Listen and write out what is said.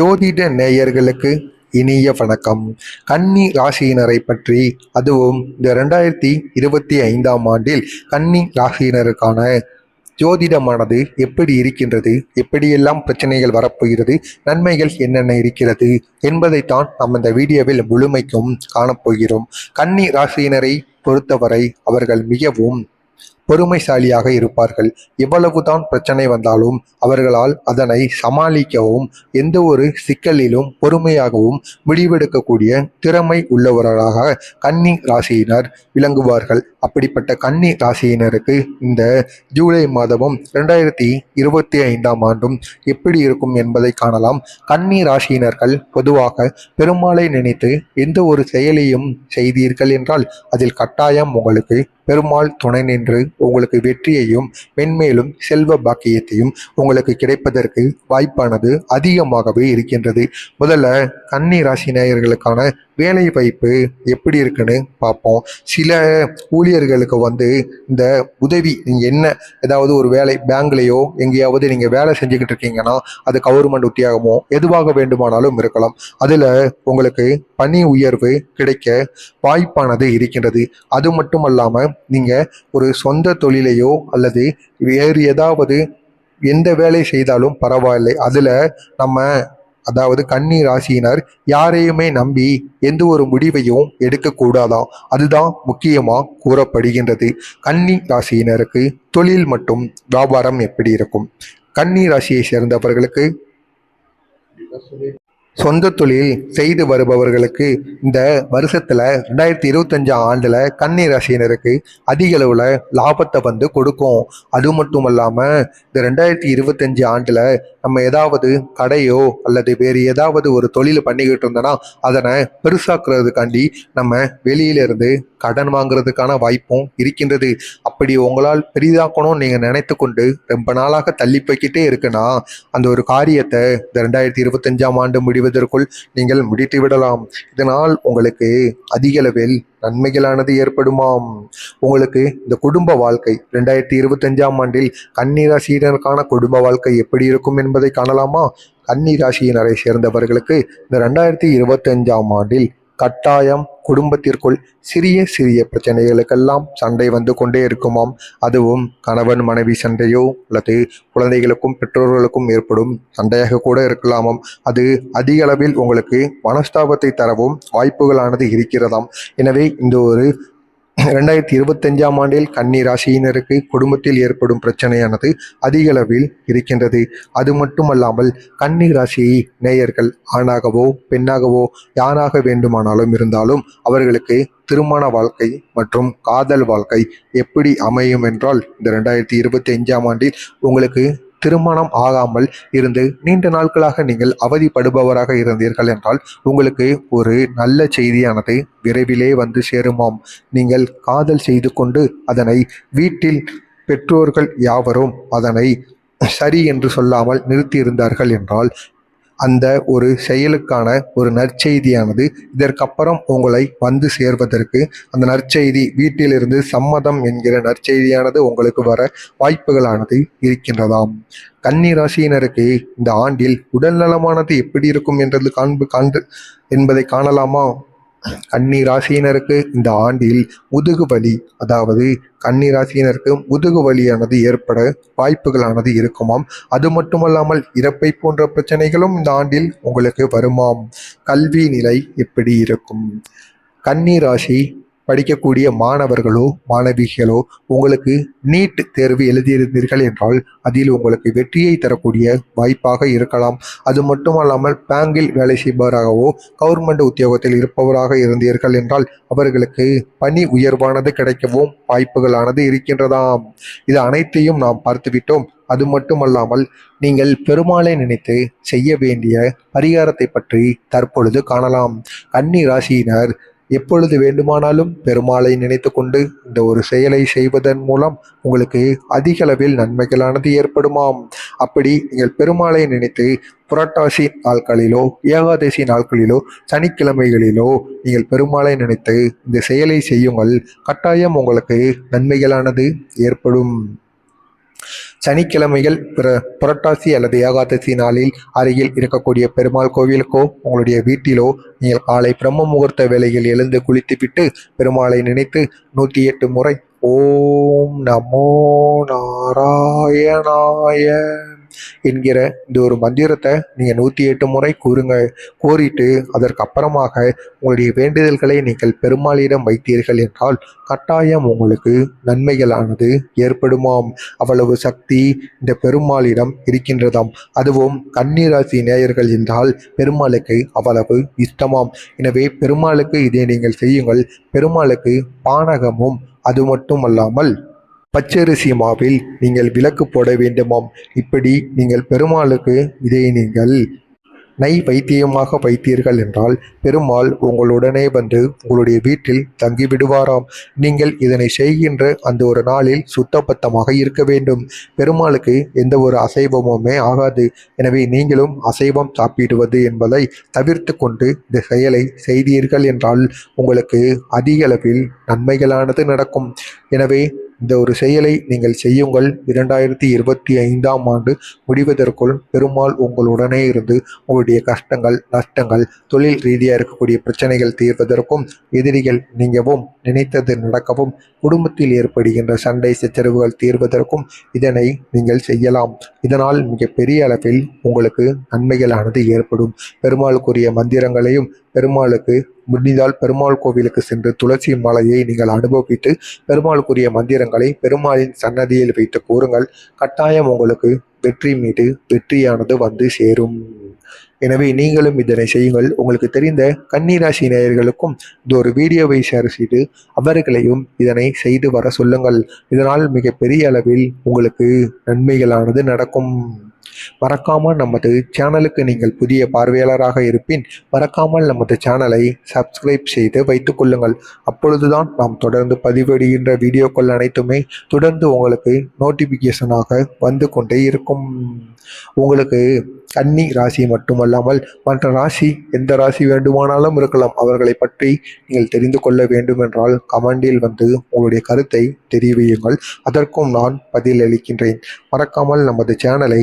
ஜோதிட நேயர்களுக்கு இனிய வணக்கம். கன்னி ராசியினரை பற்றி அதுவும் இந்த ரெண்டாயிரத்தி இருபத்தி ஐந்தாம் ஆண்டில் கன்னி ராசியினருக்கான ஜோதிடமானது எப்படி இருக்கின்றது எப்படியெல்லாம் பிரச்சனைகள் வரப்போகிறது நன்மைகள் என்னென்ன இருக்கிறது என்பதைத்தான் நம்ம இந்த வீடியோவில் முழுமைக்கும் காணப்போகிறோம். கன்னி ராசியினரை பொறுத்தவரை அவர்கள் மிகவும் பொறுமைசாலியாக இருப்பார்கள். எவ்வளவுதான் பிரச்சனை வந்தாலும் அவர்களால் அதனை சமாளிக்கவும் எந்த ஒரு சிக்கலிலும் பொறுமையாகவும் முடிவெடுக்கக்கூடிய திறமை உள்ளவர்களாக கன்னி ராசியினர் விளங்குவார்கள். அப்படிப்பட்ட கன்னி ராசியினருக்கு இந்த ஜூலை மாதமும் ரெண்டாயிரத்தி இருபத்தி ஐந்தாம் ஆண்டும் எப்படி இருக்கும் என்பதை காணலாம். கன்னி ராசியினர்கள் பொதுவாக பெருமாளை நினைத்து எந்த ஒரு செயலையும் செய்தீர்கள் என்றால் அதில் கட்டாயம் உங்களுக்கு பெருமாள் துணை நின்று உங்களுக்கு வெற்றியையும் மென்மேலும் செல்வ பாக்கியத்தையும் உங்களுக்கு கிடைப்பதற்கு வாய்ப்பானது அதிகமாகவே இருக்கின்றது. முதல்ல கன்னி ராசி நேயர்களுக்கான வேலை வாய்ப்பு எப்படி இருக்குன்னு பார்ப்போம். சில ஊழியர்களுக்கு வந்து இந்த உதவி நீங்கள் என்ன ஏதாவது ஒரு வேலை பேங்க்லேயோ எங்கேயாவது நீங்கள் வேலை செஞ்சுக்கிட்டு இருக்கீங்கன்னா அது கவர்மெண்ட் உத்தியாகமோ எதுவாக வேண்டுமானாலும் இருக்கலாம். அதில் உங்களுக்கு பணி உயர்வு கிடைக்க வாய்ப்பானது இருக்கின்றது. அது மட்டும் அல்லாமல் நீங்கள் ஒரு சொந்த தொழிலையோ அல்லது வேறு ஏதாவது எந்த வேலை செய்தாலும் பரவாயில்லை. அதில் நம்ம அதாவது கன்னி ராசியினர் யாரையுமே நம்பி எந்த ஒரு முடிவையும் எடுக்கக்கூடாதாம். அதுதான் முக்கியமாக கூறப்படுகின்றது. கன்னி ராசியினருக்கு தொழில் மற்றும் வியாபாரம் எப்படி இருக்கும்? கன்னி ராசியை சேர்ந்தவர்களுக்கு சொந்த தொழில் செய்து வருபவர்களுக்கு இந்த வருஷத்துல ரெண்டாயிரத்தி இருபத்தஞ்சாம் ஆண்டுல கன்னி ராசியினருக்கு அதிக அளவுல லாபத்தை வந்து கொடுக்கும். அது மட்டும் இல்லாம இந்த ரெண்டாயிரத்தி இருபத்தஞ்சு ஆண்டுல நம்ம ஏதாவது கடையோ அல்லது வேறு ஏதாவது ஒரு தொழில் பண்ணிக்கிட்டு இருந்தோன்னா அதனை பெருசாக்குறதுக்காண்டி நம்ம வெளியிலிருந்து கடன் வாங்குறதுக்கான வாய்ப்பும் இருக்கின்றது. அப்படி உங்களால் பெரிதாக்கணும்னு நீங்கள் நினைத்து கொண்டு ரொம்ப நாளாக தள்ளி போய்க்கிட்டே இருக்குன்னா அந்த ஒரு காரியத்தை இந்த ரெண்டாயிரத்தி இருபத்தஞ்சாம் ஆண்டு முடிவதற்குள் நீங்கள் முடித்து விடலாம். இதனால் உங்களுக்கு அதிக அளவில் நன்மைகளானது ஏற்படுமாம். உங்களுக்கு இந்த குடும்ப வாழ்க்கை ரெண்டாயிரத்தி இருபத்தஞ்சாம் ஆண்டில் கன்னிராசியினருக்கான குடும்ப வாழ்க்கை எப்படி இருக்கும் என்பதை காணலாமா? கன்னிராசியினரை சேர்ந்தவர்களுக்கு இந்த ரெண்டாயிரத்தி இருபத்தஞ்சாம் ஆண்டில் கட்டாயம் குடும்பத்திற்குள் சிறிய சிறிய பிரச்சனைகளுக்கெல்லாம் சண்டை வந்து கொண்டே இருக்குமாம். அதுவும் கணவன் மனைவி சண்டையோ அல்லது குழந்தைகளுக்கும் பெற்றோர்களுக்கும் ஏற்படும் சண்டையாக கூட இருக்கலாமாம். அது அதிக அளவில் உங்களுக்கு மனஸ்தாபத்தை தரவும் வாய்ப்புகளானது இருக்கிறதாம். எனவே இந்த ஒரு ரெண்டாயிரத்தி இருபத்தஞ்சாம் ஆண்டில் கன்னி ராசியினருக்கு குடும்பத்தில் ஏற்படும் பிரச்சனையானது அதிக அளவில் இருக்கின்றது. அது மட்டுமல்லாமல் கன்னி ராசியை நேயர்கள் ஆணாகவோ பெண்ணாகவோ யாராக வேண்டுமானாலும் இருந்தாலும் அவர்களுக்கு திருமண வாழ்க்கை மற்றும் காதல் வாழ்க்கை எப்படி அமையும் என்றால் இந்த ரெண்டாயிரத்தி இருபத்தி அஞ்சாம் ஆண்டில் உங்களுக்கு திருமணம் ஆகாமல் இருந்து நீண்ட நாட்களாக நீங்கள் அவதிப்படுபவராக இருந்தீர்கள் என்றால் உங்களுக்கு ஒரு நல்ல செய்தியானது விரைவிலே வந்து சேருமாம். நீங்கள் காதல் செய்து கொண்டு அதனை வீட்டில் பெற்றோர்கள் யாவரும் அதனை சரி என்று சொல்லாமல் நிறுத்தியிருந்தார்கள் என்றால் அந்த ஒரு செயலுக்கான ஒரு நற்செய்தியானது. இதற்கப்புறம் உங்களை வந்து சேர்வதற்கு அந்த நற்செய்தி வீட்டிலிருந்து சம்மதம் என்கிற நற்செய்தியானது உங்களுக்கு வர வாய்ப்புகளானது இருக்கின்றதாம். கன்னி ராசியினருக்கு இந்த ஆண்டில் உடல் நலமானது எப்படி இருக்கும் என்றது காண்பு காண்பு என்பதை காணலாமா? கன்னி ராசியினருக்கு இந்த ஆண்டில் முதுகு வலி அதாவது கன்னி ராசியினருக்கு முதுகு வலியானது ஏற்பட வாய்ப்புகளானது இருக்குமாம். அது மட்டுமல்லாமல் இறப்பை போன்ற பிரச்சனைகளும் இந்த ஆண்டில் உங்களுக்கு வருமாம். கல்வி நிலை எப்படி இருக்கும்? கன்னி ராசி படிக்கக்கூடிய மாணவர்களோ மாணவிகளோ உங்களுக்கு நீட் தேர்வு எழுதியிருந்தீர்கள் என்றால் அதில் உங்களுக்கு வெற்றியை தரக்கூடிய வாய்ப்பாக இருக்கலாம். அது மட்டுமல்லாமல் பேங்கில் வேலை செய்பவராகவோ கவர்மெண்ட் உத்தியோகத்தில் இருப்பவராக இருந்தீர்கள் என்றால் அவர்களுக்கு பணி உயர்வானது கிடைக்கவும் வாய்ப்புகளானது இருக்கின்றதாம். இது அனைத்தையும் நாம் பார்த்துவிட்டோம். அது மட்டுமல்லாமல் நீங்கள் பெருமாளை நினைத்து செய்ய வேண்டிய பரிகாரத்தை பற்றி தற்பொழுது காணலாம். கன்னி ராசியினர் எப்பொழுது வேண்டுமானாலும் பெருமாளை நினைத்து கொண்டு இந்த ஒரு செயலை செய்வதன் மூலம் உங்களுக்கு அதிக அளவில் நன்மைகளானது ஏற்படுமாம். அப்படி நீங்கள் பெருமாளை நினைத்து புரட்டாசி நாட்களிலோ ஏகாதசி நாட்களிலோ சனிக்கிழமைகளிலோ நீங்கள் பெருமாளை நினைத்து இந்த செயலை செய்யுங்கள். கட்டாயம் உங்களுக்கு நன்மைகளானது ஏற்படும். சனிக்கிழமைகள் பிற புரட்டாசி அல்லது ஏகாதசி நாளில் அருகில் இருக்கக்கூடிய பெருமாள் கோவிலுக்கோ உங்களுடைய வீட்டிலோ நீங்கள் காலை பிரம்ம முகூர்த்த வேளையில் எழுந்து குளித்துவிட்டு பெருமாளை நினைத்து நூற்றி எட்டு முறை ஓம் நமோ நாராயணாய என்கிற இந்த ஒரு மந்திரத்தை நீங்கள் நூற்றி எட்டு முறை கூறுங்க. கோரிட்டு அதற்கு அப்புறமாக உங்களுடைய வேண்டுதல்களை நீங்கள் பெருமாளிடம் வைத்தீர்கள் என்றால் கட்டாயம் உங்களுக்கு நன்மைகளானது ஏற்படுமாம். அவ்வளவு சக்தி இந்த பெருமாளிடம் இருக்கின்றதாம். அதுவும் கன்னிராசி நேயர்கள் என்றால் பெருமாளுக்கு அவ்வளவு இஷ்டமாம். எனவே பெருமாளுக்கு இதை நீங்கள் செய்யுங்கள். பெருமாளுக்கு பானகமும் அது மட்டுமல்லாமல் பச்சரிசி மாவில் நீங்கள் விளக்கு போட வேண்டுமாம். இப்படி நீங்கள் பெருமாளுக்கு இதை நீங்கள் நை வைத்தியமாக வைத்தீர்கள் என்றால் பெருமாள் உங்களுடனே வந்து உங்களுடைய வீட்டில் தங்கிவிடுவாராம். நீங்கள் இதனை செய்கின்ற அந்த ஒரு நாளில் சுத்தபத்தமாக இருக்க வேண்டும். பெருமாளுக்கு எந்த ஒரு அசைவமுமே ஆகாது. எனவே நீங்களும் அசைவம் சாப்பிடுவது என்பதை தவிர்த்து கொண்டு இந்த செயலை செய்தீர்கள் என்றால் உங்களுக்கு அதிக அளவில் நன்மைகளானது நடக்கும். எனவே இந்த ஒரு செயலை நீங்கள் செய்யுங்கள். இரண்டாயிரத்தி இருபத்தி ஐந்தாம் ஆண்டு முடிவதற்குள் பெருமாள் உங்களுடனே இருந்து உங்களுடைய கஷ்டங்கள் நஷ்டங்கள் தொழில் ரீதியாக இருக்கக்கூடிய பிரச்சனைகள் தீர்வதற்கும் எதிரிகள் நீங்கவும் நினைத்தது நடக்கவும் குடும்பத்தில் ஏற்படுகின்ற சண்டை சச்சரவுகள் தீர்வதற்கும் இதனை நீங்கள் செய்யலாம். இதனால் மிகப்பெரிய அளவில் உங்களுக்கு நன்மைகளானது ஏற்படும். பெருமாளுக்குரிய மந்திரங்களையும் பெருமாளுக்கு முடிந்தால் பெருமாள் கோவிலுக்கு சென்று துளசி மாலையை நீங்கள் அனுபவித்து பெருமாளுக்குரிய மந்திரங்களை பெருமாளின் சன்னதியில் வைத்து கூறுங்கள். கட்டாயம் உங்களுக்கு வெற்றி மீது வெற்றியானது வந்து சேரும். எனவே நீங்களும் இதனை செய்யுங்கள். உங்களுக்கு தெரிந்த கன்னிராசி நேயர்களுக்கும் இந்த ஒரு வீடியோவை ஷேர் செய்து அவர்களையும் இதனை செய்து வர சொல்லுங்கள். இதனால் மிகப்பெரிய அளவில் உங்களுக்கு நன்மைகளானது நடக்கும். மறக்காமல் நமது சேனலுக்கு நீங்கள் புதிய பார்வையாளராக இருப்பின் மறக்காமல் நமது சேனலை சப்ஸ்கிரைப் செய்து வைத்துக் கொள்ளுங்கள். அப்பொழுதுதான் நாம் தொடர்ந்து பதிவிடுகின்ற வீடியோக்கள் அனைத்துமே தொடர்ந்து உங்களுக்கு நோட்டிஃபிகேஷனாக வந்து கொண்டே இருக்கும். உங்களுக்கு கன்னி ராசி மட்டுமல்லாமல் மற்ற ராசி எந்த ராசி வேண்டுமானாலும் இருக்கலாம். அவர்களை பற்றி நீங்கள் தெரிந்து கொள்ள வேண்டும் என்றால் கமெண்டில் வந்து உங்களுடைய கருத்தை தெரிவியுங்கள். அதற்கும் நான் பதில் அளிக்கின்றேன் மறக்காமல் நமது சேனலை